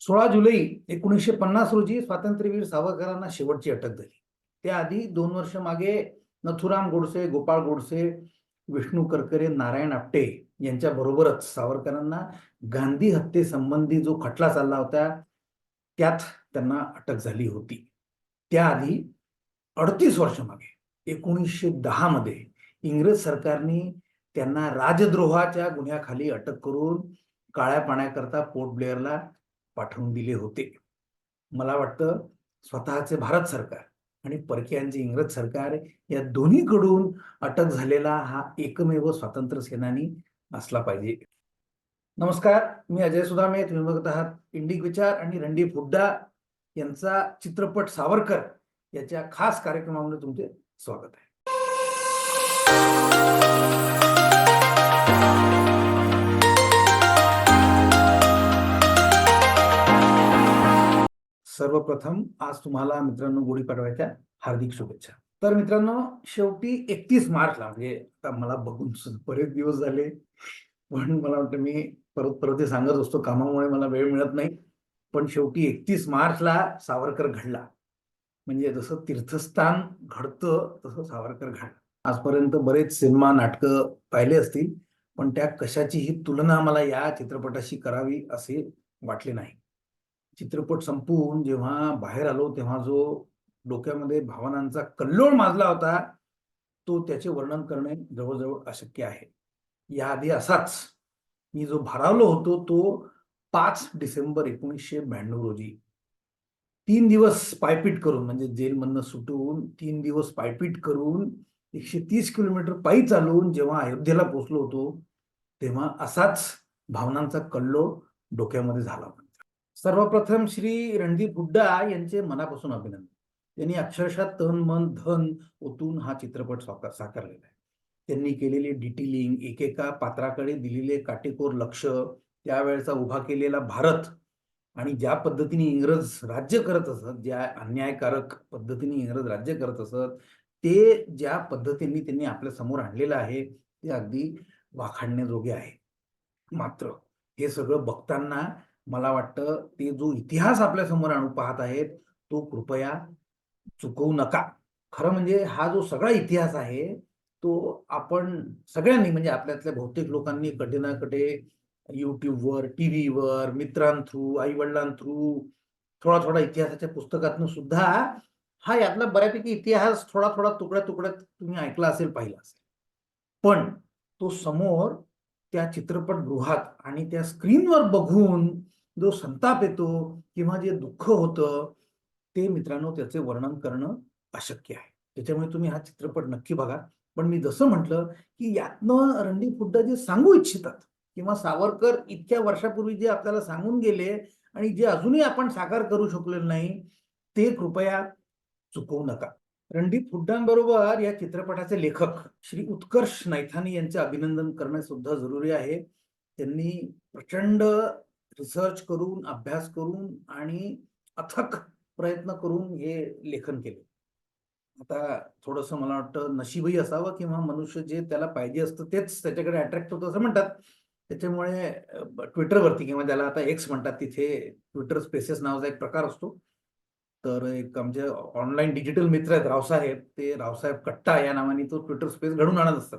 सोळा जुलै एकोणीसशे पन्नास रोजी स्वातंत्र्यवीर सावरकरांना शेवटची अटक झाली. त्याआधी दोन वर्ष मागे नथुराम गोडसे गोपाळ गोडसे विष्णू करकरे नारायण आपटे यांच्या बरोबरच सावरकरांना गांधी हत्येसंबंधी जो खटला चालला होता त्यात त्यांना अटक झाली होती. त्याआधी अडतीस वर्ष मागे एकोणीसशे दहा मध्ये इंग्रज सरकारने त्यांना राजद्रोहाच्या गुन्ह्याखाली अटक करून काळ्या पाण्याकरता पोर्ट ब्लेअरला पाठवून दिले होते. मला वाटतं स्वतःचे भारत सरकार आणि परकीयांचे इंग्रज सरकार या दोन्हीकडून अटक झालेला हा एकमेव स्वातंत्र्य सेनानी असला पाहिजे. नमस्कार मी अजय सुदामे तुम्ही बघत आहात इंडिक विचार आणि रणदीप हुड्डा यांचा चित्रपट सावरकर याच्या खास कार्यक्रमामध्ये तुमचे स्वागत आहे. सर्वप्रथम आज तुम्हाला मित्रांनो गुढीपाडव्याच्या हार्दिक शुभेच्छा. तर मित्रांनो शेवटी एकतीस मार्चला म्हणजे आता मला बघून बरेच दिवस झाले. पण मला वाटतं मी परत परत हे सांगत असतो कामामुळे मला वेळ मिळत नाही. पण शेवटी एकतीस मार्चला सावरकर घडला. म्हणजे जसं तीर्थस्थान घडतं तसं सावरकर घडलं. आजपर्यंत बरेच सिनेमा नाटकं पाहिले असतील पण त्या कशाचीही तुलना मला या चित्रपटाशी करावी असे वाटले नाही. चित्रपट संपवून जेव्हा बाहेर आलो तेव्हा जो डोक्यामध्ये भावनांचा कल्लोळ माजला होता तो त्याचे वर्णन करणे जवळजवळ अशक्य आहे. याआधी असाच मी जो भारावलो होतो तो पाच डिसेंबर एकोणीसशे ब्याण्णव रोजी. तीन दिवस पायपीट करून म्हणजे जेलमधनं सुटून तीन दिवस पायपीट करून एकशे तीस किलोमीटर पायी चालवून जेव्हा अयोध्येला पोहोचलो होतो तेव्हा असाच भावनांचा कल्लोळ डोक्यामध्ये झाला होता. सर्वप्रथम श्री रणदीप हुड्डा यांचे मनापासून अभिनंदन. त्यांनी अक्षरशः तन मन धन ओतून हा चित्रपट साकार साकारलेला आहे. त्यांनी केलेले डिटेलिंग एकेका पात्राकडे दिलेले काटेकोर लक्ष त्यावेळेचा उभा केलेला भारत आणि ज्या पद्धतीने इंग्रज राज्य करत असत ज्या अन्यायकारक पद्धतीने इंग्रज राज्य करत असत ते ज्या पद्धतीने त्यांनी आपल्यासमोर आणलेलं आहे ते अगदी वाखाणण्याजोगे आहे. मात्र हे सगळं बघताना मला वाटतं ते जो इतिहास आपल्यासमोर आणू पाहत आहेत तो कृपया चुकवू नका. खरं म्हणजे हा जो सगळा इतिहास आहे तो आपण सगळ्यांनी म्हणजे आपल्यातल्या बहुतेक लोकांनी कधी ना कधी युट्यूबवर टी व्हीवर मित्रांथ्रू आई वडिलांथ्रू थोडा थोडा इतिहासाच्या पुस्तकातनं सुद्धा हा यातला बऱ्यापैकी इतिहास थोडा थोडा तुकड्या तुकड्यात तुम्ही ऐकला असेल पाहिला असेल. पण तो समोर त्या चित्रपटगृहात आणि त्या स्क्रीनवर बघून जो संताप येतो किंवा जे दुःख होतं ते मित्रांनो त्याचे वर्णन करणं अशक्य आहे. त्याच्यामुळे तुम्ही हा चित्रपट नक्की बघा. पण मी जसं म्हटलं की यातनं रणदीप हुड्डा जे सांगू इच्छितात किंवा सावरकर इतक्या वर्षापूर्वी जे आपल्याला सांगून गेले आणि जे अजूनही आपण साकार करू शकलेलं नाही ते कृपया चुकवू नका. रणदीप हुड्डांबरोबर या चित्रपटाचे लेखक श्री उत्कर्ष नैथानी यांचे अभिनंदन करणे सुद्धा जरुरी आहे. त्यांनी प्रचंड रिसर्च करून अभ्यास करून आणि अथक प्रयत्न करून हे लेखन केले. आता थोडस मला वाटतं नशीबही असावं किंवा मनुष्य जे त्याला पाहिजे असतं तेच त्याच्याकडे अट्रॅक्ट होतं असं म्हणतात. त्याच्यामुळे ट्विटरवरती किंवा त्याला आता एक्स म्हणतात तिथे ट्विटर स्पेसेस नावाचा एक प्रकार असतो. तर एक आमचे ऑनलाईन डिजिटल मित्र आहेत रावसाहेब ते रावसाहेब कट्टा या नावाने तो ट्विटर स्पेस घडून आणत असतात.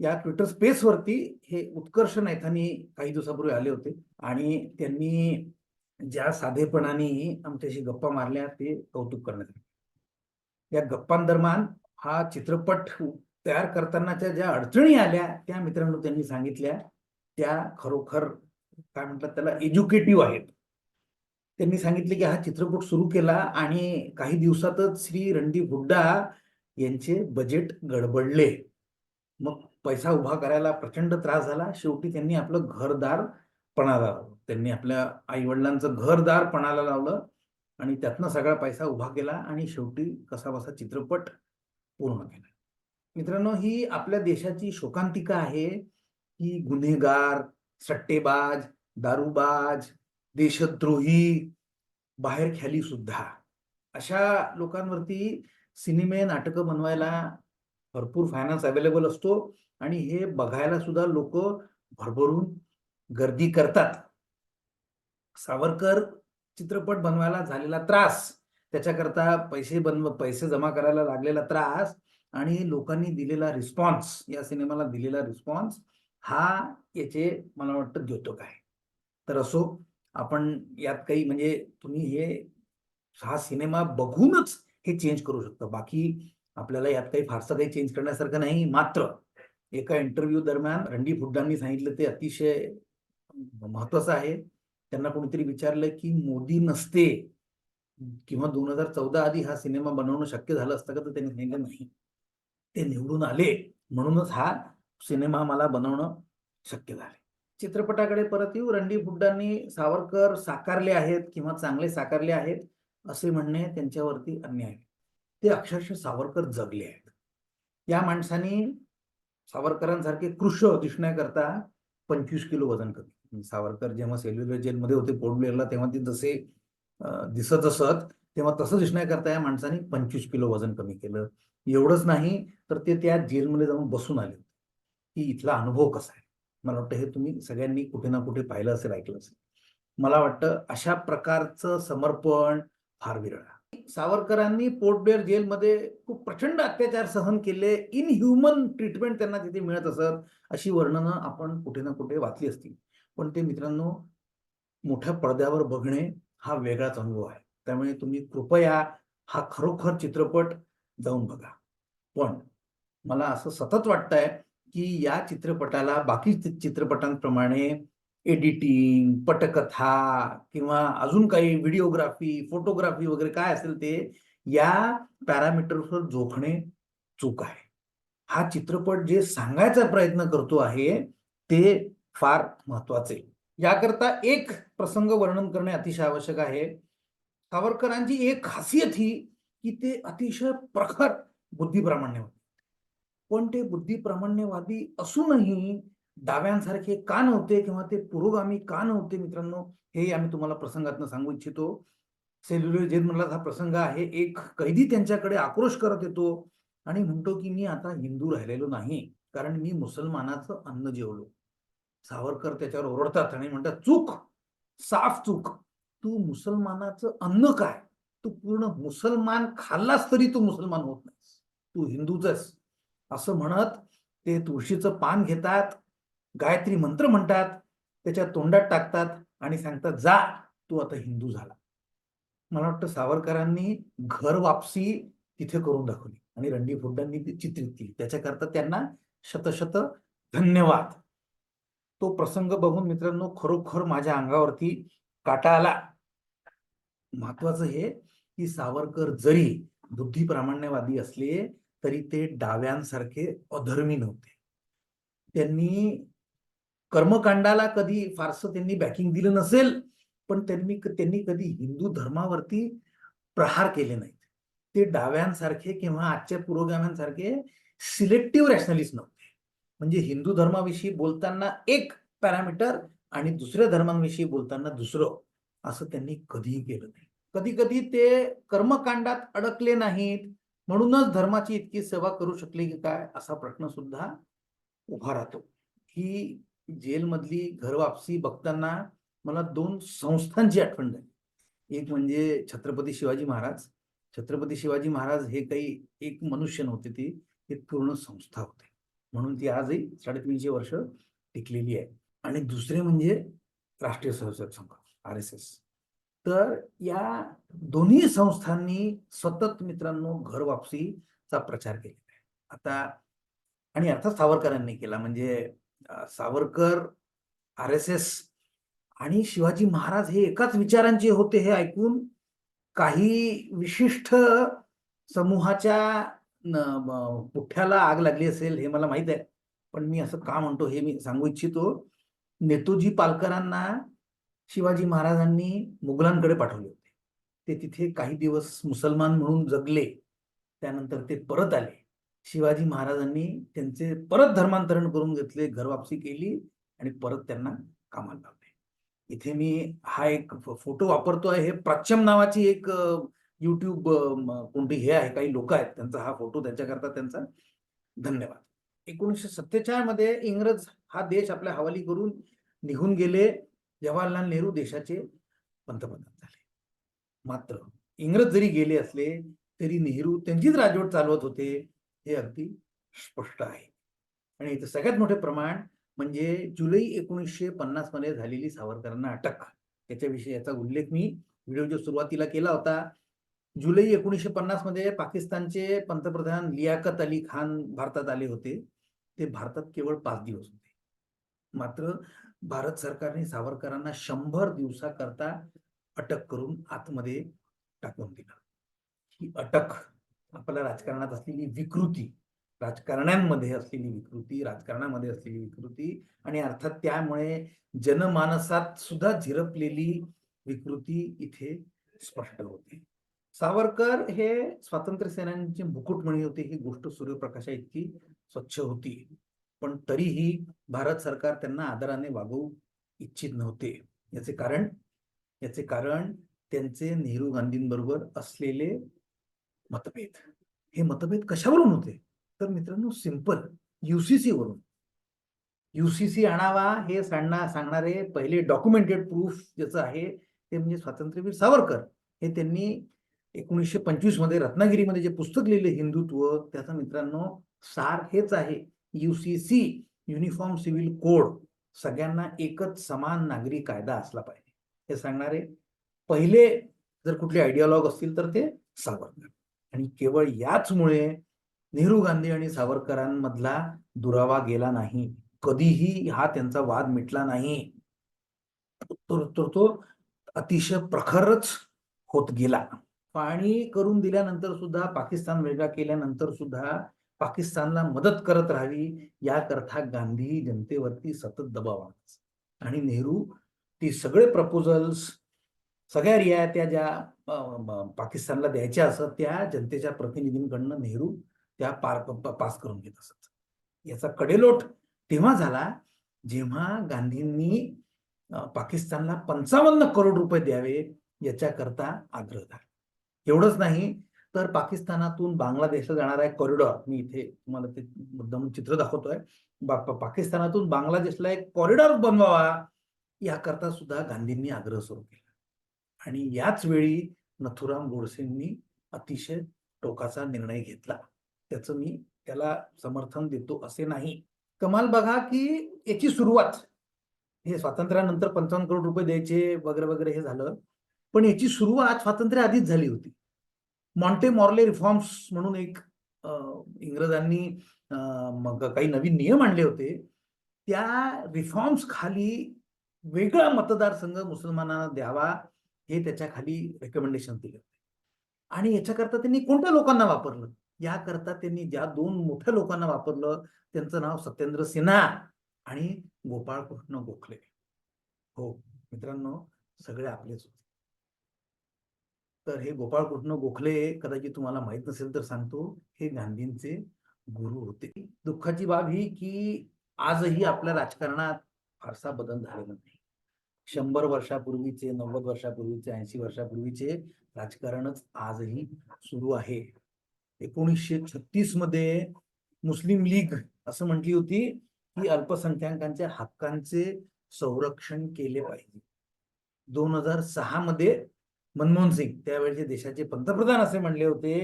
या ट्विटर स्पेसवरती हे उत्कर्ष नायथानी काही दिवसापूर्वी आले होते. आणि त्यांनी ज्या साधेपणाने आमच्याशी गप्पा मारल्या ते कौतुक करण्यात आले. या गप्पांदरम्यान हा चित्रपट तयार करतानाच्या ज्या अडचणी आल्या त्या मित्रांनो त्यांनी सांगितल्या. त्या खरोखर काय म्हणतात त्याला एज्युकेटिव्ह आहेत. त्यांनी सांगितले की हा चित्रपट सुरू केला आणि काही दिवसातच श्री रणदीप हुड्डा यांचे बजेट गडबडले. मग पैसा उभा करायला प्रचंड त्रास झाला. शेवटी त्यांनी आपलं घरदार पणाला लावलं. त्यांनी आपल्या आई वडिलांचं घरदार पणाला लावलं आणि त्यातनं सगळा पैसा उभा केला आणि शेवटी कसा बसा चित्रपट पूर्ण केला. मित्रांनो ही आपल्या देशाची शोकांतिका आहे. की गुन्हेगार सट्टेबाज दारूबाज देशद्रोही बाहेर ख्याली सुद्धा. अशा लोकांवरती सिनेमे नाटकं बनवायला भरपूर फायनान्स अवेलेबल असतो. आणि हे बघायला सुद्धा लोक भरभरून गर्दी करतात. सावरकर चित्रपट बनवायला झालेला त्रास त्याच्याकरता पैसे बनव पैसे जमा करायला लागलेला त्रास आणि लोकांनी दिलेला रिस्पॉन्स या सिनेमाला दिलेला रिस्पॉन्स हा याचे मला वाटतं द्योतक आहे. तर असो आपण यात काही म्हणजे तुम्ही हे हा सिनेमा बघूनच हे चेंज करू शकता. बाकी आपल्याला यात काही फारसं काही चेंज करण्यासारखं नाही. मात्र एका इंटरव्ह्यू दरम्यान रणदीप हुड्डांनी सांगितलं ते अतिशय महत्वाचं आहे. त्यांना कोणीतरी विचारलं की मोदी नसते किंवा दोन हजार चौदा आधी हा सिनेमा बनवणं शक्य झालं असतं का? तर त्यांनी सांगितलं नाही. ते निवडून आले. म्हणूनच हा सिनेमा मला बनवणं शक्य झाले. चित्रपटाकडे परत येऊ. रणदीप हुड्डांनी सावरकर साकारले आहेत किंवा चांगले साकारले आहेत असे म्हणणे त्यांच्यावरती अन्याय आहे. ते अक्षरशः सावरकर जगले आहेत. या माणसाने सावरकरांसारखे कृश दिसण्याकरता पंचवीस किलो वजन कमी. सावरकर जेव्हा सेल्युलर जेलमध्ये होते पोडलेला तेव्हा ते जसे दिसत असत तेव्हा तसं दिसण्याकरता या माणसाने पंचवीस किलो वजन कमी केलं. एवढंच नाही तर ते त्या जेलमध्ये जाऊन बसून आले की इथला अनुभव कसा आहे? मला वाटतं हे तुम्ही सगळ्यांनी कुठे ना कुठे पाहिलं असेल ऐकलं असेल. मला वाटतं अशा प्रकारचं समर्पण फार विरळ आहे. सावरकरांनी पोर्टब्लेअर जेलमध्ये खूप प्रचंड अत्याचार सहन केले. इन ह्युमन ट्रीटमेंट त्यांना तिथे मिळत असत अशी वर्णनं आपण कुठे ना कुठे वाचली असतील. पण ते मित्रांनो मोठ्या पडद्यावर बघणे हा वेगळाच अनुभव आहे. त्यामुळे तुम्ही कृपया हा खरोखर चित्रपट जाऊन बघा. पण मला असं सतत वाटतंय की या चित्रपटाला बाकी चित्रपटांप्रमाणे एडिटिंग पटकथा किंवा अजून काही व्हिडिओग्राफी फोटोग्राफी वगैरे काय असेल ते या पॅरामीटर्सवर जोखणे चूक आहे. हा चित्रपट जे सांगायचा प्रयत्न करतो आहे ते फार महत्त्वाचे याकरता एक प्रसंग वर्णन करणे अतिशय आवश्यक आहे. सावरकरांची एक खासियत ही की ते अतिशय प्रखर बुद्धिप्रामाण्यवादी. पण ते बुद्धिप्रामाण्यवादी असूनही डाव्यांसारखे का नव्हते किंवा ते पुरोगामी का नव्हते मित्रांनो हे आम्ही तुम्हाला प्रसंगातनं सांगू इच्छितो. सेल्युलर जेल मधला हा प्रसंग आहे. एक कैदी त्यांच्याकडे आक्रोश करत येतो आणि म्हणतो की मी आता हिंदू राहिलेलो नाही कारण मी मुसलमानाचं अन्न जेवलो. सावरकर त्याच्यावर ओरडतात आणि म्हणतात चूक साफ चूक. तू मुसलमानाचं अन्न काय? तू पूर्ण मुसलमान खाल्लास तरी तू मुसलमान होत नाहीस. तू हिंदूच आहेस. असं म्हणत ते तुळशीचं पान घेतात. गायत्री मंत्र म्हणतात त्याच्या तोंडात टाकतात आणि सांगतात जा तू आता हिंदू झाला. मला वाटतं सावरकरांनी घर वापसी तिथे करून दाखवली आणि रणदीप हुड्डांनी ती चित्रित केली. त्याच्याकरता त्यांना शतशत धन्यवाद. तो प्रसंग बघून मित्रांनो खरोखर माझ्या अंगावरती काटा आला. महत्वाचं हे की सावरकर जरी बुद्धिप्रामाण्यवादी असले तरी ते डाव्यांसारखे अधर्मी नव्हते. त्यांनी कर्मकांडाला कधी फारसं त्यांनी बॅकिंग दिलं नसेल पण त्यांनी त्यांनी कधी हिंदू धर्मावरती प्रहार केले नाहीत. ते डाव्यांसारखे किंवा आजच्या पुरोगाम्यांसारखे सिलेक्टिव्ह रॅशनलिस्ट नव्हते. म्हणजे हिंदू धर्माविषयी बोलताना एक पॅरामीटर आणि दुसऱ्या धर्मांविषयी बोलताना दुसरं असं त्यांनी कधीही केलं नाही. कधी कधी ते कर्मकांडात अडकले नाहीत म्हणूनच धर्माची इतकी सेवा करू शकली की काय असा प्रश्न सुद्धा उभा राहतो. की जेलमधली घर वापसी बघताना मला दोन संस्थांची आठवण झाली. एक म्हणजे छत्रपती शिवाजी महाराज. छत्रपती शिवाजी महाराज हे काही एक मनुष्य नव्हते ते एक पूर्ण संस्था होते. म्हणून ती आजही साडेतीनशे वर्ष टिकलेली आहे. आणि दुसरे म्हणजे राष्ट्रीय Swayamsevak Sangh R S S. तर या दोन्ही संस्थांनी सतत मित्रांनो घर वापसीचा प्रचार केलेला आहे. आता आणि अर्थात सावरकरांनी केला म्हणजे सावरकर आर एस एस आणि शिवाजी महाराज हे एकाच विचारांचे होते हे ऐकून काही विशिष्ट समूहाच्या न- पुठ्याला आग लागली असेल हे मला माहीत आहे. पण मी असं का म्हणतो हे मी सांगू इच्छितो. नेतोजी पालकरांना शिवाजी महाराजांनी मुघलांकडे पाठवले होते. ते तिथे काही दिवस मुसलमान म्हणून जगले. त्यानंतर ते परत आले. शिवाजी महाराजांनी त्यांचे परत धर्मांतरण करून घेतले घर वापसी केली आणि परत त्यांना कामाला लावले. इथे मी हा एक फोटो वापरतो आहे हे प्राच्यम नावाची एक युट्यूब कोणती हे आहे काही लोक आहेत त्यांचा हा फोटो त्यांच्याकरता त्यांचा. धन्यवाद. एकोणीसशे सत्तेचाळमध्ये इंग्रज हा देश आपल्या हवाली करून निघून गेले. जवाहरलाल नेहरू देशाचे पंतप्रधान झाले. मात्र इंग्रज जरी गेले असले तरी नेहरू त्यांचीच राजवट चालवत होते. हे अगदी स्पष्ट आहे. आणि इथं सगळ्यात मोठे प्रमाण म्हणजे जुलै एकोणीसशे पन्नासमध्ये झालेली सावरकरांना अटक. त्याच्याविषयी याचा उल्लेख मी व्हिडिओच्या सुरुवातीला केला होता. जुलै एकोणीसशे पन्नासमध्ये पाकिस्तानचे पंतप्रधान लियाकत अली खान भारतात आले होते. ते भारतात केवळ पाच दिवस होते. मात्र भारत सरकारने सावरकरांना शंभर दिवसाकरता अटक करून आतमध्ये टाकून दिलं. ही अटक आपल्या राजकारणात असलेली विकृती राजकारण्यांमध्ये असलेली विकृती राजकारणामध्ये असलेली विकृती आणि अर्थात त्यामुळे जनमानसात सुद्धा झिरपलेली विकृती इथे स्पष्ट होते. सावरकर हे स्वातंत्र्य सेनानीचे मुकुटमणी होते. ही गोष्ट सूर्यप्रकाशा इतकी स्वच्छ होती. पण तरीही भारत सरकार त्यांना आदराने वागवू इच्छित नव्हते. याचे कारण याचे कारण त्यांचे नेहरू गांधींबरोबर असलेले मतभेद. हे मतभेद कशावरून होते? तर मित्रांनो सिंपल युसीसी वरून. युसीसी आणावा हे सांगणार सांगणारे पहिले डॉक्युमेंटेड प्रूफ ज्याचं आहे ते म्हणजे स्वातंत्र्यवीर सावरकर. हे त्यांनी एकोणीसशे पंचवीसमध्ये रत्नागिरीमध्ये जे पुस्तक लिहिले हिंदुत्व त्याचा मित्रांनो सार हेच आहे. युसीसी युनिफॉर्म सिव्हिल कोड सगळ्यांना एकच समान नागरी कायदा असला पाहिजे. हे सांगणारे पहिले जर कुठले आयडियालॉग असतील तर ते सावरकर. आणि केवळ याचमुळे नेहरू गांधी आणि सावरकरांमधला दुरावा गेला नाही. कधीही हा त्यांचा वाद मिटला नाही. तर तो अतिशय प्रखरच होत गेला. पाणी करून दिल्यानंतर सुद्धा पाकिस्तान वेगळा केल्यानंतर सुद्धा पाकिस्तानला मदत करत राहावी याकरता गांधी जनतेवरती सतत दबाव आणि नेहरू ती सगळे प्रपोजल्स सगळ्या रियायत्या ज्या पाकिस्तानला द्यायच्या असत त्या जनतेच्या प्रतिनिधींकडनं नेहरू त्या पार पास करून घेत असत. याचा कडेलोट तेव्हा झाला जेव्हा गांधींनी पाकिस्तानला पंचावन्न करोड रुपये द्यावे याच्याकरता आग्रह झाला. एवढंच नाही तर पाकिस्तानातून बांगलादेशला जाणारा एक कॉरिडॉर मी इथे तुम्हाला ते मुद्दाम चित्र दाखवतोय. बा- पाकिस्तानातून बांगलादेशला एक कॉरिडॉर बनवावा याकरता सुद्धा गांधींनी आग्रह सुरू केला. आणि याच वेळी नथुराम गोडसेंनी अतिशय टोकाचा निर्णय घेतला. त्याचं मी त्याला समर्थन देतो असे नाही. कमाल बघा की याची सुरुवात हे स्वातंत्र्यानंतर पंचावन्न करोड रुपये द्यायचे वगैरे वगैरे हे झालं पण याची सुरुवात स्वातंत्र्य आधीच झाली होती. मॉन्टे मॉर्ले रिफॉर्म्स म्हणून एक इंग्रजांनी मग काही नवीन नियम आणले होते. त्या रिफॉर्म्स खाली वेगळा मतदारसंघ मुसलमानांना द्यावा हे त्याच्याखाली रेकमेंडेशन दिले. होते आणि याच्याकरता त्यांनी कोणत्या लोकांना वापरलं? याकरता त्यांनी ज्या दोन मोठ्या लोकांना वापरलं त्यांचं नाव सत्येंद्र सिन्हा आणि गोपाळकृष्ण गोखले. हो मित्रांनो सगळे आपलेच होते. तर हे गोपाळकृष्ण गोखले कदाचित तुम्हाला माहीत नसेल तर सांगतो हे गांधींचे गुरु होते. दुःखाची बाब ही की आजही आपल्या राजकारणात फारसा बदल झालेला नाही. शंभर वर्षापूर्वीचे नव्वद वर्षापूर्वीचे ऐंशी वर्षापूर्वीचे राजकारणच आजही सुरू आहे. एकोणीसशे छत्तीसमध्ये मुस्लिम लीग असं म्हटली होती की अल्पसंख्याकांच्या हक्कांचे संरक्षण केले पाहिजे. दोन हजार सहा मध्ये मनमोहन सिंग त्यावेळेचे देशाचे पंतप्रधान असे म्हणले होते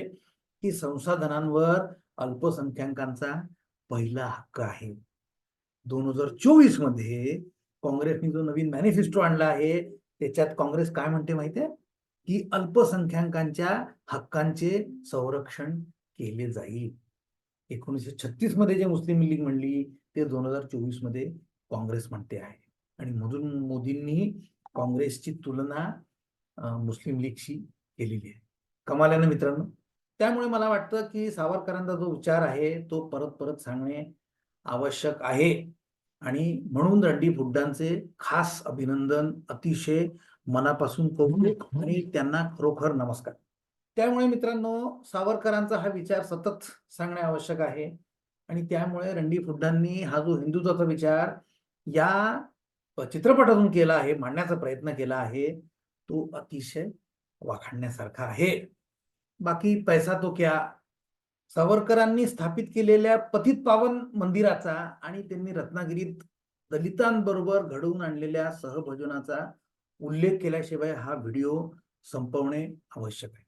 की संसाधनांवर अल्पसंख्याकांचा पहिला हक्क आहे. दोन हजार चोवीसमध्ये काँग्रेसने जो नवीन मॅनिफेस्टो आणला आहे त्याच्यात काँग्रेस काय म्हणते माहितीये? की अल्पसंख्याकांच्या हक्कांचे संरक्षण केले जाईल. एकोणीसशे छत्तीसमध्ये जे मुस्लिम लीग म्हणली ते दोन हजार चोवीसमध्ये काँग्रेस म्हणते आहे. आणि म्हणून मोदींनी काँग्रेसची तुलना मुस्लिम लीगशी केलेली आहे. कमाल आहे ना मित्रांनो? त्यामुळे मला वाटतं की सावरकरांचा जो विचार आहे तो परत परत सांगणे आवश्यक आहे. आणि म्हणून रणडी फुड्डांचे खास अभिनंदन अतिशय मनापासून कौतुक आणि त्यांना खरोखर नमस्कार. त्यामुळे मित्रांनो सावरकरांचा हा विचार सतत सांगणे आवश्यक आहे. आणि त्यामुळे रणडी फुड्डांनी हा जो हिंदुत्वाचा विचार या चित्रपटातून केला आहे मांडण्याचा प्रयत्न केला आहे तो अतिशय वाखाणण्यासारखा आहे. बाकी पैसा तो क्या सावरकरांनी स्थापित केलेल्या पतित पावन मंदिराचा आणि त्यांनी रत्नागिरीत दलितांबरोबर घडवून आणलेल्या सहभजनाचा उल्लेख केल्याशिवाय हा व्हिडिओ संपवणे आवश्यक आहे.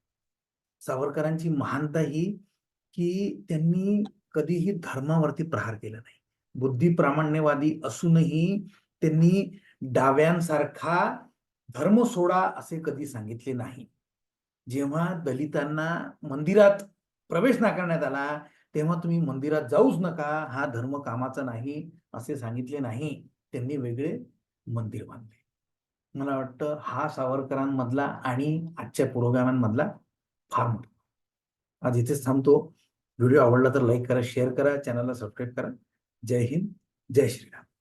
सावरकरांची महानता ही की त्यांनी कधीही धर्मावरती प्रहार केला नाही. बुद्धी प्रामाण्यवादी असूनही त्यांनी डाव्यांसारखा धर्म सोडा असे कधी सांगितले नाही. जेव्हा दलितांना मंदिरात प्रवेश नाकारण्यात आला तेव्हा तुम्ही मंदिरात जाऊच नका हा धर्म कामाचा नाही असे सांगितले नाही त्यांनी वेगळे मंदिर बांधले. मला वाटतं हा सावरकरांमधला आणि आजच्या पुरोगामांमधला फार मोठा आज इथेच थांबतो. व्हिडिओ आवडला तर लाईक करा शेअर करा चॅनलला सबस्क्राईब करा. जय हिंद जय श्रीराम.